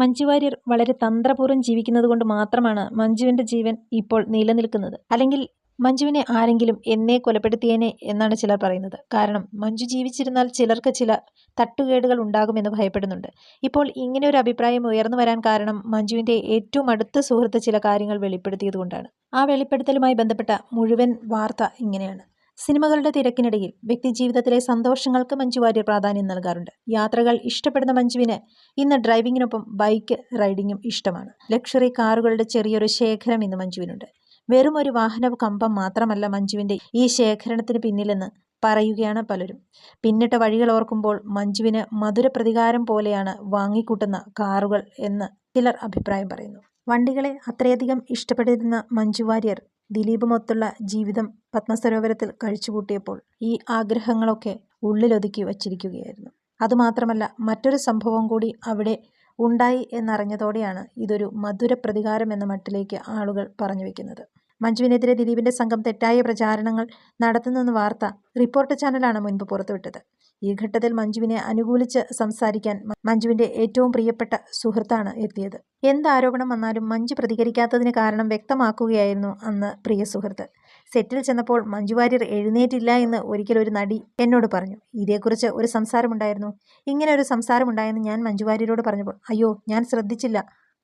മഞ്ജു വാര്യർ വളരെ തന്ത്രപൂർവം ജീവിക്കുന്നത് കൊണ്ട് മാത്രമാണ് മഞ്ജുവിന്റെ ജീവൻ ഇപ്പോൾ നിലനിൽക്കുന്നത്. അല്ലെങ്കിൽ മഞ്ജുവിനെ ആരെങ്കിലും എന്നെ കൊലപ്പെടുത്തിയേനെ എന്നാണ് ചിലർ പറയുന്നത്. കാരണം മഞ്ജു ജീവിച്ചിരുന്നാൽ ചിലർക്ക് ചില തട്ടുകേടുകൾ ഉണ്ടാകുമെന്ന് ഭയപ്പെടുന്നുണ്ട്. ഇപ്പോൾ ഇങ്ങനെ ഒരു അഭിപ്രായം ഉയർന്നു വരാൻ കാരണം മഞ്ജുവിന്റെ ഏറ്റവും അടുത്ത സുഹൃത്ത് ചില കാര്യങ്ങൾ വെളിപ്പെടുത്തിയതുകൊണ്ടാണ് ആ വെളിപ്പെടുത്തലുമായി ബന്ധപ്പെട്ട മുഴുവൻ വാർത്ത ഇങ്ങനെയാണ്. സിനിമകളുടെ തിരക്കിനിടയിൽ വ്യക്തി ജീവിതത്തിലെ സന്തോഷങ്ങൾക്ക് മഞ്ജു വാര്യർ പ്രാധാന്യം നൽകാറുണ്ട്. യാത്രകൾ ഇഷ്ടപ്പെടുന്ന മഞ്ജുവിന് ഇന്ന് ഡ്രൈവിങ്ങിനൊപ്പം ബൈക്ക് റൈഡിങ്ങും ഇഷ്ടമാണ്. ലക്ഷറി കാറുകളുടെ ചെറിയൊരു ശേഖരം ഇന്ന് മഞ്ജുവിനുണ്ട്. വെറും ഒരു വാഹന കമ്പം മാത്രമല്ല മഞ്ജുവിന്റെ ഈ ശേഖരണത്തിന് പിന്നിലെന്ന് പറയുകയാണ് പലരും. പിന്നിട്ട വഴികൾ ഓർക്കുമ്പോൾ മഞ്ജുവിന് മധുര പ്രതികാരം പോലെയാണ് വാങ്ങിക്കൂട്ടുന്ന കാറുകൾ എന്ന് ചിലർ അഭിപ്രായം പറയുന്നു. വണ്ടികളെ അത്രയധികം ഇഷ്ടപ്പെട്ടിരുന്ന മഞ്ജു വാര്യർ ദിലീപുമൊത്തുള്ള ജീവിതം പത്മസരോവരത്തിൽ കഴിച്ചുകൂട്ടിയപ്പോൾ ഈ ആഗ്രഹങ്ങളൊക്കെ ഉള്ളിലൊതുക്കി വച്ചിരിക്കുകയായിരുന്നു. അതുമാത്രമല്ല മറ്റൊരു സംഭവം കൂടി അവിടെ ഉണ്ടായി എന്നറിഞ്ഞതോടെയാണ് ഇതൊരു മധുര പ്രതികാരം എന്ന മട്ടിലേക്ക് ആളുകൾ പറഞ്ഞു വെക്കുന്നത് മഞ്ജുവിനെതിരെ ദിലീപിന്റെ സംഘം തെറ്റായ പ്രചാരണങ്ങൾ നടത്തുന്നെന്ന വാർത്ത റിപ്പോർട്ട് ചാനലാണ് മുൻപ് പുറത്തുവിട്ടത്. ഈ ഘട്ടത്തിൽ മഞ്ജുവിനെ അനുകൂലിച്ച് സംസാരിക്കാൻ മഞ്ജുവിന്റെ ഏറ്റവും പ്രിയപ്പെട്ട സുഹൃത്താണ് എത്തിയത്. എന്ത് ആരോപണം വന്നാലും മഞ്ജു പ്രതികരിക്കാത്തതിന് കാരണം വ്യക്തമാക്കുകയായിരുന്നു അന്ന് പ്രിയ സുഹൃത്ത്. സെറ്റിൽ ചെന്നപ്പോൾ മഞ്ജു വാര്യർ എഴുന്നേറ്റില്ല എന്ന് ഒരിക്കൽ ഒരു നടി എന്നോട് പറഞ്ഞു. ഇതേക്കുറിച്ച് ഒരു സംസാരമുണ്ടായിരുന്നു. ഇങ്ങനെ ഒരു സംസാരമുണ്ടായെന്ന് ഞാൻ മഞ്ജു വാര്യരോട് പറഞ്ഞപ്പോൾ അയ്യോ ഞാൻ ശ്രദ്ധിച്ചില്ല.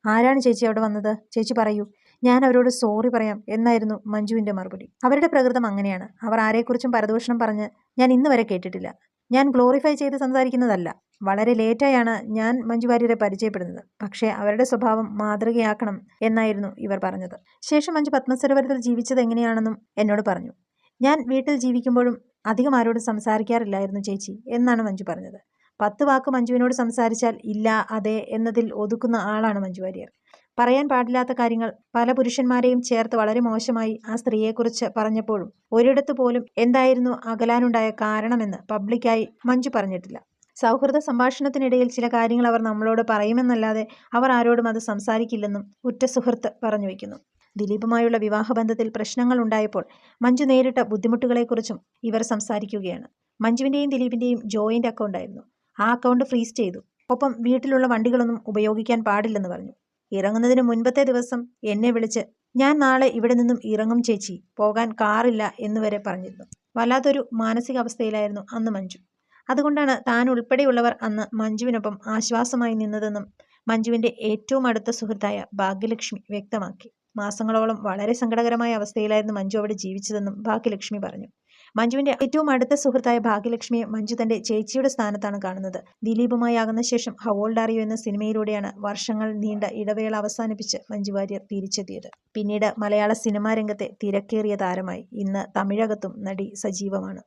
ആരാണ് ചേച്ചി അവിടെ വന്നത്? ചേച്ചി പറയൂ. ഞാൻ അവരോട് സോറി പറയാം എന്നായിരുന്നു മഞ്ജുവിന്റെ മറുപടി. അവരുടെ പ്രകൃതം അങ്ങനെയാണ്. അവർ ആരെക്കുറിച്ചും പരദൂഷണം പറഞ്ഞ് ഞാൻ ഇന്ന് വരെ കേട്ടിട്ടില്ല. ഞാൻ ഗ്ലോറിഫൈ ചെയ്ത് സംസാരിക്കുന്നതല്ല. വളരെ ലേറ്റായാണ് ഞാൻ മഞ്ജു വാര്യരെ പരിചയപ്പെടുന്നത്. പക്ഷേ അവരുടെ സ്വഭാവം മാതൃകയാക്കണം എന്നായിരുന്നു ഇവർ പറഞ്ഞത്. ശേഷം മഞ്ജു പത്മസരോവരത്തിൽ ജീവിച്ചത് എങ്ങനെയാണെന്നും എന്നോട് പറഞ്ഞു. ഞാൻ വീട്ടിൽ ജീവിക്കുമ്പോഴും അധികം ആരോടും സംസാരിക്കാറില്ലായിരുന്നു ചേച്ചി എന്നാണ് മഞ്ജു പറഞ്ഞത്. പത്ത് വാക്ക് മഞ്ജുവിനോട് സംസാരിച്ചാൽ ഇല്ല അതെ എന്നതിൽ ഒതുക്കുന്ന ആളാണ് മഞ്ജു വാര്യർ. പറയാൻ പാടില്ലാത്ത കാര്യങ്ങൾ പല പുരുഷന്മാരെയും ചേർത്ത് വളരെ മോശമായി ആ സ്ത്രീയെക്കുറിച്ച് പറഞ്ഞപ്പോഴും ഒരിടത്ത് പോലും എന്തായിരുന്നു അകലാനുണ്ടായ കാരണമെന്ന് പബ്ലിക്കായി മഞ്ജു പറഞ്ഞിട്ടില്ല. സൗഹൃദ സംഭാഷണത്തിനിടയിൽ ചില കാര്യങ്ങൾ അവർ നമ്മളോട് പറയുമെന്നല്ലാതെ അവർ ആരോടും അത് സംസാരിക്കില്ലെന്നും ഉറ്റ സുഹൃത്ത് പറഞ്ഞു വയ്ക്കുന്നു ദിലീപുമായുള്ള വിവാഹബന്ധത്തിൽ പ്രശ്നങ്ങൾ ഉണ്ടായപ്പോൾ മഞ്ജു നേരിട്ട ബുദ്ധിമുട്ടുകളെക്കുറിച്ചും ഇവർ സംസാരിക്കുകയാണ്. മഞ്ജുവിന്റെയും ദിലീപിന്റെയും ജോയിന്റ് അക്കൗണ്ട് ആയിരുന്നു ആ അക്കൗണ്ട് ഫ്രീസ് ചെയ്തു. ഒപ്പം വീട്ടിലുള്ള വണ്ടികളൊന്നും ഉപയോഗിക്കാൻ പാടില്ലെന്ന് പറഞ്ഞു. ഇറങ്ങുന്നതിന് മുൻപത്തെ ദിവസം എന്നെ വിളിച്ച് ഞാൻ നാളെ ഇവിടെ നിന്നും ഇറങ്ങും ചേച്ചി പോകാൻ കാറില്ല എന്ന് വരെ പറഞ്ഞിരുന്നു. വല്ലാത്തൊരു മാനസികാവസ്ഥയിലായിരുന്നു അന്ന് മഞ്ജു. അതുകൊണ്ടാണ് താൻ ഉൾപ്പെടെയുള്ളവർ അന്ന് മഞ്ജുവിനൊപ്പം ആശ്വാസമായി നിന്നതെന്നും മഞ്ജുവിന്റെ ഏറ്റവും അടുത്ത സുഹൃത്തായ ഭാഗ്യലക്ഷ്മി വ്യക്തമാക്കി. മാസങ്ങളോളം വളരെ സങ്കടകരമായ അവസ്ഥയിലായിരുന്നു മഞ്ജു അവിടെ ജീവിച്ചതെന്നും ഭാഗ്യലക്ഷ്മി പറഞ്ഞു. മഞ്ജുവിന്റെ ഏറ്റവും അടുത്ത സുഹൃത്തായ ഭാഗ്യലക്ഷ്മിയെ മഞ്ജു തന്റെ ചേച്ചിയുടെ സ്ഥാനത്താണ് കാണുന്നത്. ദിലീപുമായി ആകുന്ന ശേഷം ഹവോൾഡാറിയോ എന്ന സിനിമയിലൂടെയാണ് വർഷങ്ങൾ നീണ്ട ഇടവേള അവസാനിപ്പിച്ച് മഞ്ജു വാര്യർ തിരിച്ചെത്തിയത്. പിന്നീട് മലയാള സിനിമാ രംഗത്തെ തിരക്കേറിയ താരമായി. ഇന്ന് തമിഴകത്തും നടി സജീവമാണ്.